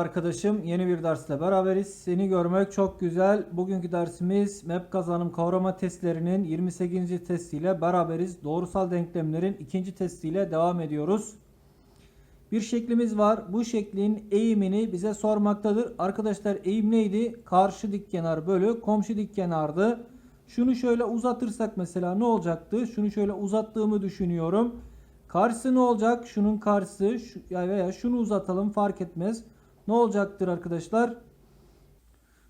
Arkadaşım. Yeni bir dersle beraberiz. Seni görmek çok güzel. Bugünkü dersimiz map kazanım kavrama testlerinin 28. testiyle beraberiz. Doğrusal denklemlerin ikinci testiyle devam ediyoruz. Bir şeklimiz var. Bu şeklin eğimini bize sormaktadır. Arkadaşlar eğim neydi? Karşı dik kenar bölü komşu dik kenardı. Şunu şöyle uzatırsak mesela ne olacaktı? Şunu şöyle uzattığımı düşünüyorum. Karşısı ne olacak? Şunun karşısı şu, ya veya şunu uzatalım fark etmez. Ne olacaktır arkadaşlar?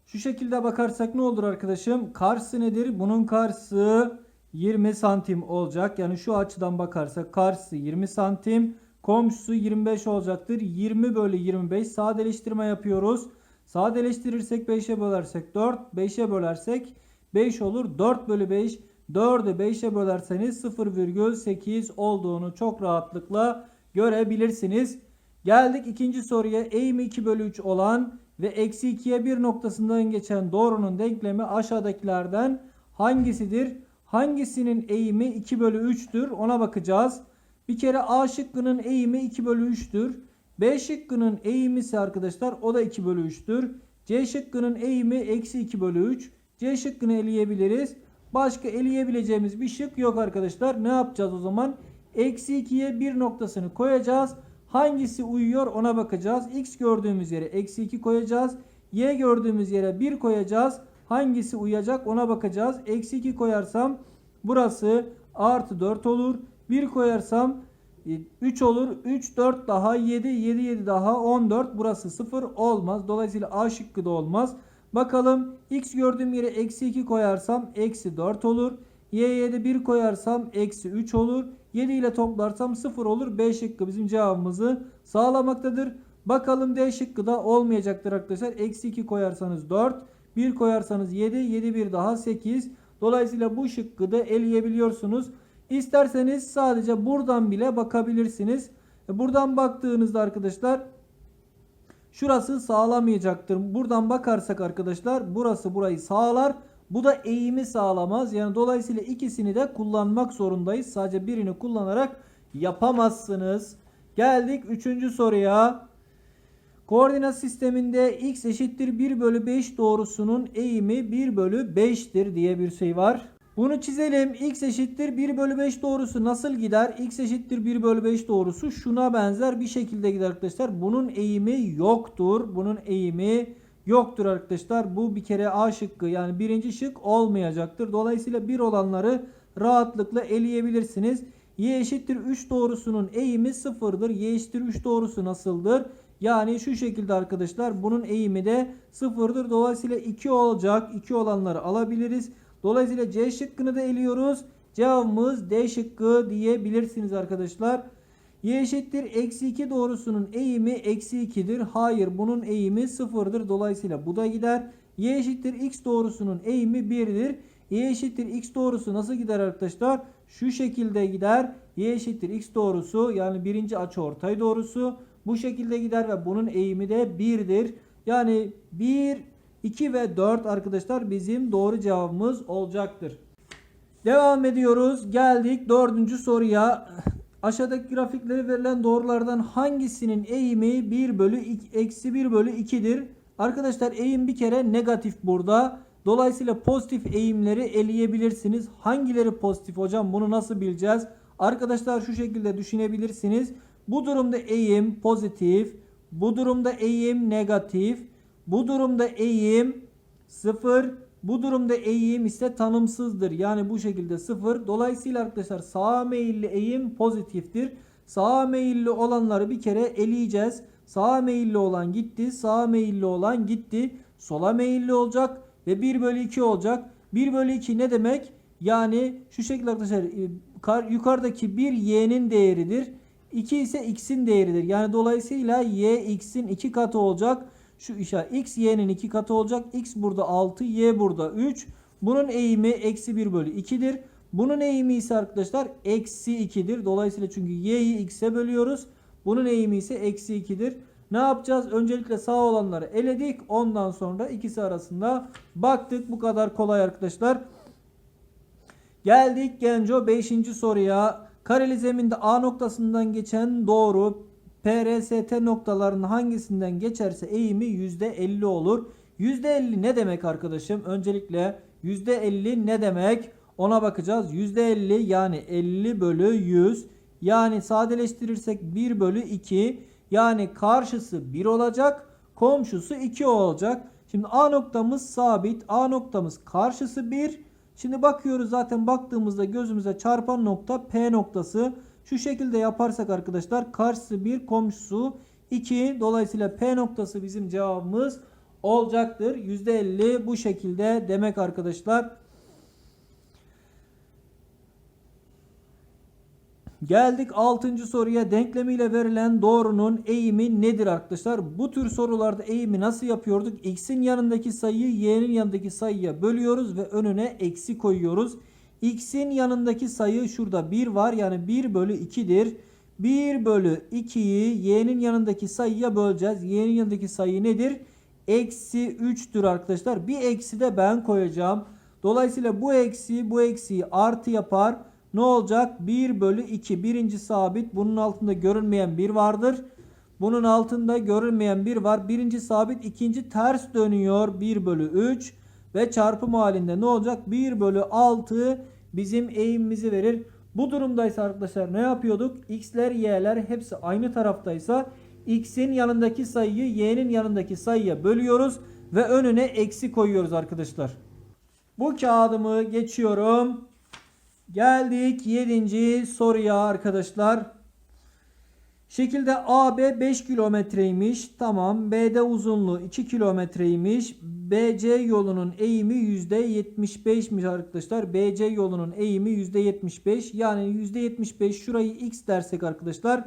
Şu şekilde bakarsak ne olur arkadaşım? Karşısı nedir? Bunun karşısı 20 santim olacak. Yani şu açıdan bakarsak karşısı 20 santim. Komşusu 25 olacaktır. 20 bölü 25 sadeleştirme yapıyoruz. Sadeleştirirsek 5'e bölersek 4. 5'e bölersek 5 olur. 4 bölü 5. 4'ü 5'e bölerseniz 0,8 olduğunu çok rahatlıkla görebilirsiniz. Geldik ikinci soruya. Eğimi 2 bölü 3 olan ve eksi 2'ye 1 noktasından geçen doğrunun denklemi aşağıdakilerden hangisidir? Hangisinin eğimi 2 bölü 3'tür? Ona bakacağız. Bir kere A şıkkının eğimi 2 bölü 3'tür. B şıkkının eğimi ise arkadaşlar o da 2 bölü 3'tür. C şıkkının eğimi eksi 2 bölü 3. C şıkkını eleyebiliriz. Başka eleyebileceğimiz bir şık yok arkadaşlar. Ne yapacağız o zaman? Eksi 2'ye 1 noktasını koyacağız. Hangisi uyuyor ona bakacağız. X gördüğümüz yere eksi 2 koyacağız. Y gördüğümüz yere 1 koyacağız. Hangisi uyacak ona bakacağız. Eksi 2 koyarsam burası artı 4 olur. 1 koyarsam 3 olur. 3 4 daha 7 7 7 daha 14. Burası 0 olmaz. Dolayısıyla A şıkkı da olmaz. Bakalım x gördüğüm yere eksi 2 koyarsam eksi 4 olur. Y'ye de 1 koyarsam eksi 3 olur. 7 ile toplarsam 0 olur. B şıkkı bizim cevabımızı sağlamaktadır. Bakalım D şıkkı da olmayacaktır arkadaşlar. Eksi 2 koyarsanız 4. 1 koyarsanız 7. 7 1 daha 8. Dolayısıyla bu şıkkı da eleyebiliyorsunuz. İsterseniz sadece buradan bile bakabilirsiniz. E, Buradan baktığınızda arkadaşlar şurası sağlamayacaktır. Buradan bakarsak arkadaşlar burası burayı sağlar. Bu da eğimi sağlamaz. Yani dolayısıyla ikisini de kullanmak zorundayız. Sadece birini kullanarak yapamazsınız. Geldik 3. soruya. Koordinat sisteminde x eşittir 1 bölü 5 doğrusunun eğimi 1 bölü 5'tir diye bir şey var. Bunu çizelim. x eşittir 1 bölü 5 doğrusu nasıl gider? x eşittir 1 bölü 5 doğrusu şuna benzer bir şekilde gider arkadaşlar. Bunun eğimi yoktur. Bunun eğimi yoktur arkadaşlar. Bu bir kere A şıkkı yani birinci şık olmayacaktır. Dolayısıyla 1 olanları rahatlıkla eleyebilirsiniz. y eşittir 3 doğrusunun eğimi sıfırdır. y eşittir 3 doğrusu nasıldır? Yani şu şekilde arkadaşlar bunun eğimi de sıfırdır. Dolayısıyla 2 olacak. 2 olanları alabiliriz. Dolayısıyla C şıkkını da eliyoruz. Cevabımız D şıkkı diyebilirsiniz arkadaşlar. Y eşittir eksi 2 doğrusunun eğimi eksi 2'dir. Hayır bunun eğimi sıfırdır. Dolayısıyla bu da gider. Y eşittir x doğrusunun eğimi 1'dir. Y eşittir x doğrusu nasıl gider arkadaşlar? Şu şekilde gider. Y eşittir x doğrusu yani birinci açıortay doğrusu bu şekilde gider ve bunun eğimi de 1'dir. Yani 1, 2 ve 4 arkadaşlar bizim doğru cevabımız olacaktır. Devam ediyoruz. Geldik dördüncü soruya. Aşağıdaki grafikleri verilen doğrulardan hangisinin eğimi 1 bölü eksi 1 bölü 2'dir? Arkadaşlar eğim bir kere negatif burada. Dolayısıyla pozitif eğimleri eleyebilirsiniz. Hangileri pozitif hocam bunu nasıl bileceğiz? Arkadaşlar şu şekilde düşünebilirsiniz. Bu durumda eğim pozitif. Bu durumda eğim negatif. Bu durumda eğim 0. Bu durumda eğim ise tanımsızdır. Yani bu şekilde 0. Dolayısıyla arkadaşlar sağa meyilli eğim pozitiftir. Sağa meyilli olanları bir kere eleyeceğiz. Sağa meyilli olan gitti. Sağa meyilli olan gitti. Sola meyilli olacak ve 1 bölü 2 olacak. 1 bölü 2 ne demek? Yani şu şekilde arkadaşlar e, kar- yukarıdaki 1 y'nin değeridir. 2 ise x'in değeridir. Yani dolayısıyla y x'in 2 katı olacak. Şu işaret x y'nin 2 katı olacak. x burada 6 y burada 3. Bunun eğimi eksi 1 bölü 2'dir. Bunun eğimi ise arkadaşlar eksi 2'dir. Dolayısıyla çünkü y'yi x'e bölüyoruz. Bunun eğimi ise eksi 2'dir. Ne yapacağız? Öncelikle sağ olanları eledik. Ondan sonra ikisi arasında baktık. Bu kadar kolay arkadaşlar. Geldik Genco 5. soruya. Kareli zeminde A noktasından geçen doğru PRST noktalarının hangisinden geçerse eğimi %50 olur. %50 ne demek arkadaşım? Öncelikle %50 ne demek? Ona bakacağız. %50 yani 50 bölü 100 yani sadeleştirirsek 1 bölü 2 yani karşısı 1 olacak komşusu 2 olacak. Şimdi A noktamız sabit A noktamız karşısı 1 Şimdi bakıyoruz zaten baktığımızda gözümüze çarpan nokta P noktası. Şu şekilde yaparsak arkadaşlar karşısı 1 komşusu 2 dolayısıyla P noktası bizim cevabımız olacaktır. %50 bu şekilde demek arkadaşlar. Geldik 6. soruya. Denklemiyle verilen doğrunun eğimi nedir arkadaşlar? Bu tür sorularda eğimi nasıl yapıyorduk? X'in yanındaki sayıyı y'nin yanındaki sayıya bölüyoruz ve önüne eksi koyuyoruz. X'in yanındaki sayı şurada 1 var. Yani 1 bölü 2'dir. 1 bölü 2'yi y'nin yanındaki sayıya böleceğiz. Y'nin yanındaki sayı nedir? Eksi 3'tür arkadaşlar. Bir eksi de ben koyacağım. Dolayısıyla bu eksi bu eksiyi artı yapar. Ne olacak? 1 bölü 2. Birinci sabit. Bunun altında görünmeyen 1 vardır. Bunun altında görünmeyen 1 var. Birinci sabit. ikinci ters dönüyor. 1 bölü 3. Ve çarpım halinde ne olacak? 1 bölü 6 bizim eğimimizi verir. Bu durumdaysa arkadaşlar ne yapıyorduk? X'ler y'ler hepsi aynı taraftaysa x'in yanındaki sayıyı y'nin yanındaki sayıya bölüyoruz ve önüne eksi koyuyoruz arkadaşlar. Bu kağıdımı geçiyorum. Geldik 7. soruya arkadaşlar. Şekilde AB 5 kilometreymiş. Tamam. BD uzunluğu 2 kilometreymiş. BC yolunun eğimi %75'miş arkadaşlar. BC yolunun eğimi %75. Yani %75 şurayı x dersek arkadaşlar.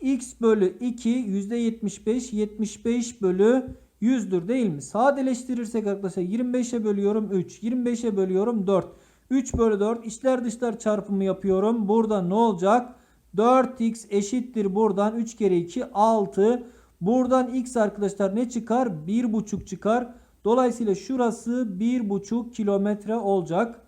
x bölü 2 %75 75 bölü 100'dür değil mi? Sadeleştirirsek arkadaşlar 25'e bölüyorum 3. 25'e bölüyorum 4. 3 bölü 4 içler dışlar çarpımı yapıyorum. Burada ne olacak? 4x eşittir buradan 3 kere 2 6. Buradan x arkadaşlar ne çıkar? 1,5 çıkar. Dolayısıyla şurası 1,5 kilometre olacak.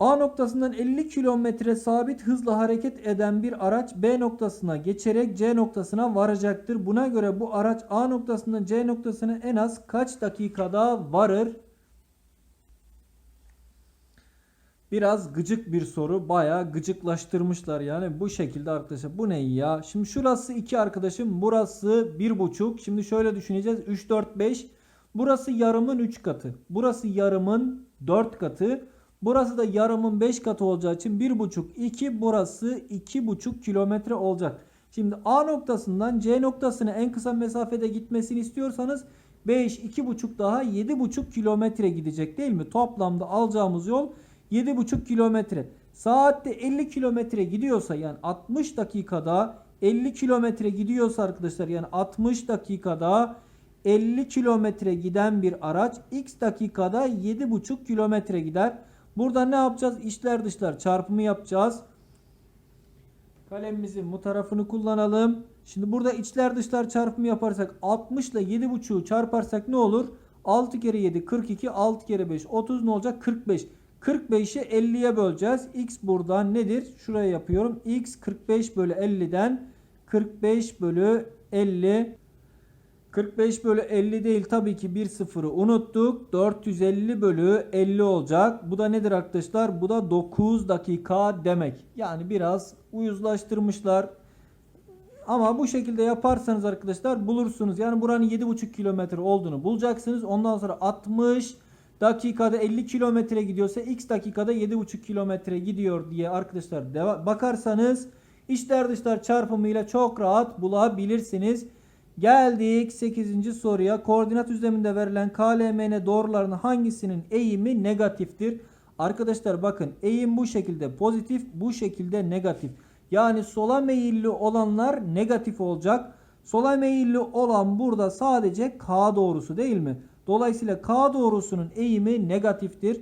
A noktasından 50 kilometre sabit hızla hareket eden bir araç B noktasına geçerek C noktasına varacaktır. Buna göre bu araç A noktasından C noktasına en az kaç dakikada varır? Biraz gıcık bir soru. Bayağı gıcıklaştırmışlar yani bu şekilde arkadaşlar. Bu ne ya? Şimdi şurası 2 arkadaşım. Burası 1,5. Şimdi şöyle düşüneceğiz. 3, 4, 5. Burası yarımın 3 katı. Burası yarımın 4 katı. Burası da yarımın 5 katı olacağı için 1,5, 2. Burası 2,5 kilometre olacak. Şimdi A noktasından C noktasına en kısa mesafede gitmesini istiyorsanız 5, 2,5 daha 7,5 kilometre gidecek değil mi? Toplamda alacağımız yol 7,5 kilometre. Saatte 50 kilometre gidiyorsa yani 60 dakikada 50 kilometre gidiyorsa arkadaşlar yani 60 dakikada 50 kilometre giden bir araç x dakikada 7,5 kilometre gider. Burada ne yapacağız? İçler dışlar çarpımı yapacağız. Kalemimizin bu tarafını kullanalım. Şimdi burada içler dışlar çarpımı yaparsak 60 ile 7,5'u çarparsak ne olur? 6 kere 7 42 6 kere 5 30 ne olacak? 45. 45'i 50'ye böleceğiz. X buradan nedir? Şuraya yapıyorum. X 45 bölü 50'den 45 bölü 50 45 bölü 50 değil tabii ki bir sıfırı unuttuk. 450 bölü 50 olacak. Bu da nedir arkadaşlar? Bu da 9 dakika demek. Yani biraz uyuzlaştırmışlar. Ama bu şekilde yaparsanız arkadaşlar bulursunuz. Yani buranın 7,5 kilometre olduğunu bulacaksınız. Ondan sonra 60 dakikada 50 kilometre gidiyorsa x dakikada 7,5 kilometre gidiyor diye arkadaşlar bakarsanız içler dışlar çarpımıyla çok rahat bulabilirsiniz. Geldik 8. soruya. Koordinat düzleminde verilen KLMN doğrularının hangisinin eğimi negatiftir? Arkadaşlar bakın eğim bu şekilde pozitif, bu şekilde negatif. Yani sola meyilli olanlar negatif olacak. Sola meyilli olan burada sadece K doğrusu değil mi? Dolayısıyla K doğrusunun eğimi negatiftir.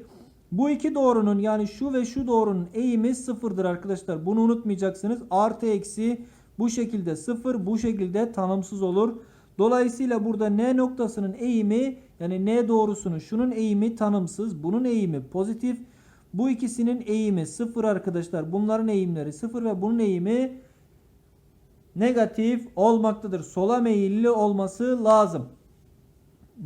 Bu iki doğrunun yani şu ve şu doğrunun eğimi sıfırdır arkadaşlar. Bunu unutmayacaksınız. Artı eksi bu şekilde sıfır bu şekilde tanımsız olur. Dolayısıyla burada N noktasının eğimi yani N doğrusunun şunun eğimi tanımsız. Bunun eğimi pozitif. Bu ikisinin eğimi sıfır arkadaşlar. Bunların eğimleri sıfır ve bunun eğimi negatif olmaktadır. Sola meyilli olması lazım.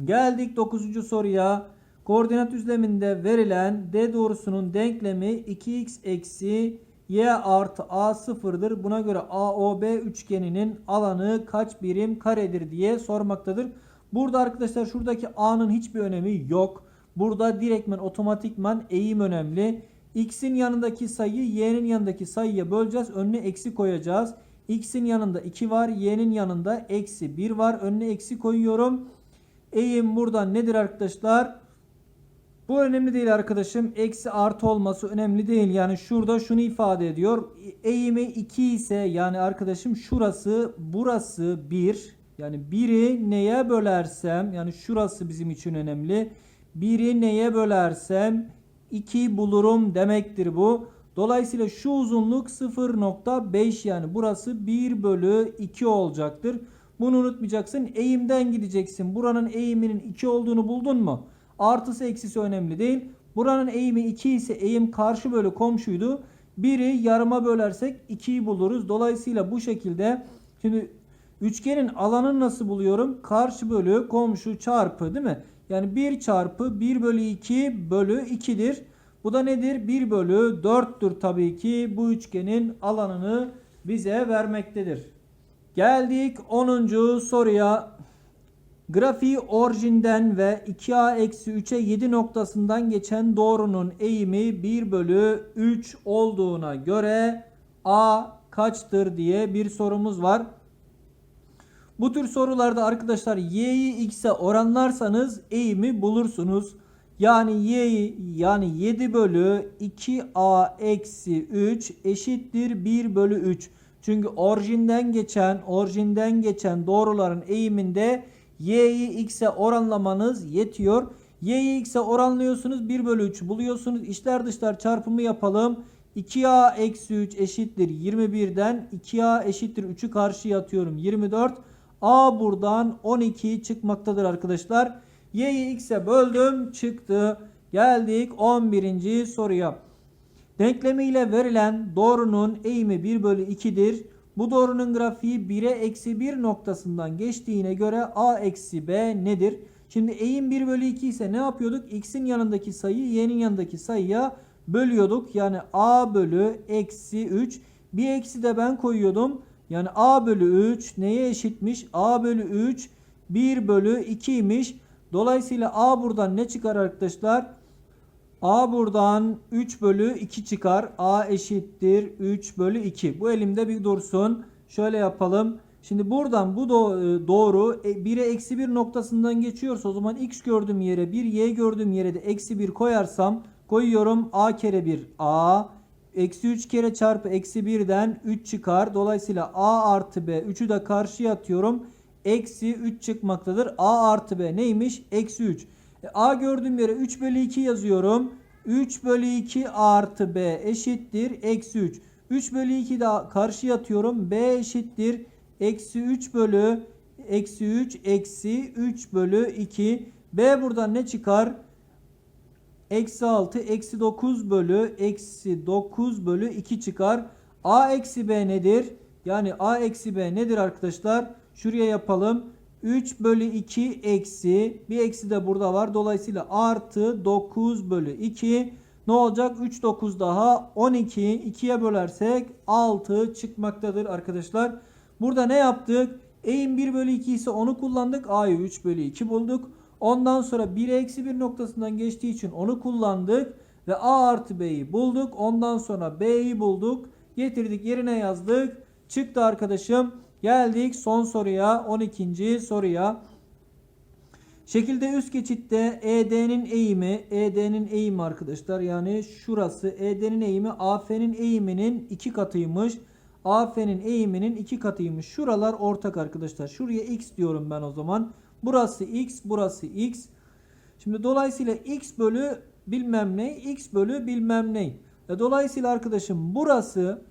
Geldik 9. soruya. Koordinat düzleminde verilen D doğrusunun denklemi 2x eksi y artı a sıfırdır. Buna göre AOB üçgeninin alanı kaç birim karedir diye sormaktadır. Burada arkadaşlar şuradaki a'nın hiçbir önemi yok. Burada direktmen otomatikman eğim önemli. X'in yanındaki sayıyı y'nin yanındaki sayıya böleceğiz. Önüne eksi koyacağız. X'in yanında 2 var. Y'nin yanında eksi 1 var. Önüne eksi koyuyorum. Eğim buradan nedir arkadaşlar? Bu önemli değil arkadaşım. Eksi artı olması önemli değil. Yani şurada şunu ifade ediyor. Eğimi 2 ise yani arkadaşım şurası burası 1. Yani 1'i neye bölersem yani şurası bizim için önemli. 1'i neye bölersem 2 bulurum demektir bu. Dolayısıyla şu uzunluk 0.5 yani burası 1 bölü 2 olacaktır. Bunu unutmayacaksın. Eğimden gideceksin. Buranın eğiminin 2 olduğunu buldun mu? Artısı eksisi önemli değil. Buranın eğimi 2 ise eğim karşı bölü komşuydu. 1'i yarıma bölersek 2'yi buluruz. Dolayısıyla bu şekilde şimdi üçgenin alanını nasıl buluyorum? Karşı bölü komşu çarpı değil mi? Yani 1 çarpı 1 bölü 2 bölü 2'dir. Bu da nedir? 1 bölü 4'tür tabii ki bu üçgenin alanını bize vermektedir. Geldik 10. soruya. Grafiği orijinden ve 2a-3'e 7 noktasından geçen doğrunun eğimi 1 bölü 3 olduğuna göre a kaçtır diye bir sorumuz var. Bu tür sorularda arkadaşlar y'yi x'e oranlarsanız eğimi bulursunuz. Yani y'yi yani 7 bölü 2a eksi 3 eşittir 1 bölü 3. Çünkü orijinden geçen orijinden geçen doğruların eğiminde y'yi x'e oranlamanız yetiyor. y'yi x'e oranlıyorsunuz 1 bölü 3 buluyorsunuz. İçler dışlar çarpımı yapalım. 2a eksi 3 eşittir 21'den 2a eşittir 3'ü karşıya atıyorum 24. a buradan 12 çıkmaktadır arkadaşlar. y'yi x'e böldüm çıktı. Geldik 11. soruya. Denklemiyle verilen doğrunun eğimi 1 bölü 2'dir. Bu doğrunun grafiği 1'e eksi 1 noktasından geçtiğine göre a eksi b nedir? Şimdi eğim 1 bölü 2 ise ne yapıyorduk? x'in yanındaki sayıyı y'nin yanındaki sayıya bölüyorduk. Yani a bölü eksi 3. Bir eksi de ben koyuyordum. Yani a bölü 3 neye eşitmiş? a bölü 3 1 bölü 2'ymiş. Dolayısıyla a buradan ne çıkar arkadaşlar? A buradan 3 bölü 2 çıkar. A eşittir 3 bölü 2. Bu elimde bir dursun. Şöyle yapalım. Şimdi buradan bu doğru 1'e eksi 1 noktasından geçiyorsa o zaman x gördüğüm yere 1 y gördüğüm yere de eksi 1 koyarsam koyuyorum a kere 1 a eksi 3 kere çarpı eksi 1'den 3 çıkar. Dolayısıyla a artı b 3'ü de karşıya atıyorum. Eksi 3 çıkmaktadır. a artı b neymiş? Eksi 3. E, A gördüğüm yere 3 bölü 2 yazıyorum. 3 bölü 2 artı B eşittir. Eksi 3. 3 bölü 2 de karşıya atıyorum. B eşittir. Eksi 3 bölü eksi 3 eksi 3 bölü 2. B buradan ne çıkar? Eksi 6 eksi 9 bölü eksi 9 bölü 2 çıkar. A eksi B nedir? Yani A eksi B nedir arkadaşlar? Şuraya yapalım. 3 bölü 2 eksi bir eksi de burada var. Dolayısıyla artı 9 bölü 2 ne olacak? 3 9 daha 12 2'ye bölersek 6 çıkmaktadır arkadaşlar. Burada ne yaptık? Eğim 1 bölü 2 ise onu kullandık. A'yı 3 bölü 2 bulduk. Ondan sonra 1 eksi 1 noktasından geçtiği için onu kullandık. Ve A artı B'yi bulduk. Ondan sonra B'yi bulduk. Getirdik yerine yazdık. Çıktı arkadaşım. Geldik son soruya 12. soruya. Şekilde üst geçitte ED'nin eğimi, ED'nin eğimi arkadaşlar yani şurası ED'nin eğimi AF'nin eğiminin iki katıymış. AF'nin eğiminin iki katıymış. Şuralar ortak arkadaşlar. Şuraya x diyorum ben o zaman. Burası x, burası x. Şimdi dolayısıyla x bölü bilmem ne, x bölü bilmem ne. E dolayısıyla arkadaşım burası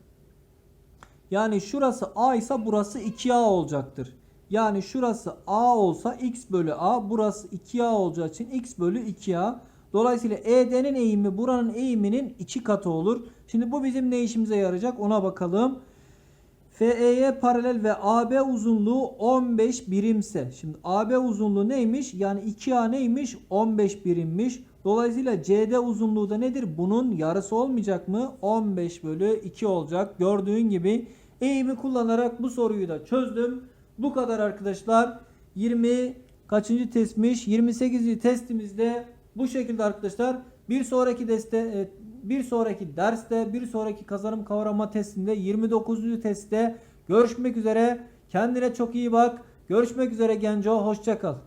yani şurası A ise burası 2A olacaktır. Yani şurası A olsa x bölü A burası 2A olacağı için x bölü 2A. Dolayısıyla ED'nin eğimi buranın eğiminin 2 katı olur. Şimdi bu bizim ne işimize yarayacak ona bakalım. FE'ye paralel ve AB uzunluğu 15 birimse. Şimdi AB uzunluğu neymiş? Yani 2A neymiş? 15 birimmiş. Dolayısıyla CD uzunluğu da nedir? Bunun yarısı olmayacak mı? 15 bölü 2 olacak. Gördüğün gibi eğimi kullanarak bu soruyu da çözdüm. Bu kadar arkadaşlar. 20 kaçıncı testmiş? 28. testimizde bu şekilde arkadaşlar. Bir sonraki deste e, bir sonraki derste, bir sonraki kazanım kavrama testinde 29. testte görüşmek üzere. Kendine çok iyi bak. Görüşmek üzere Genco. Hoşça kal.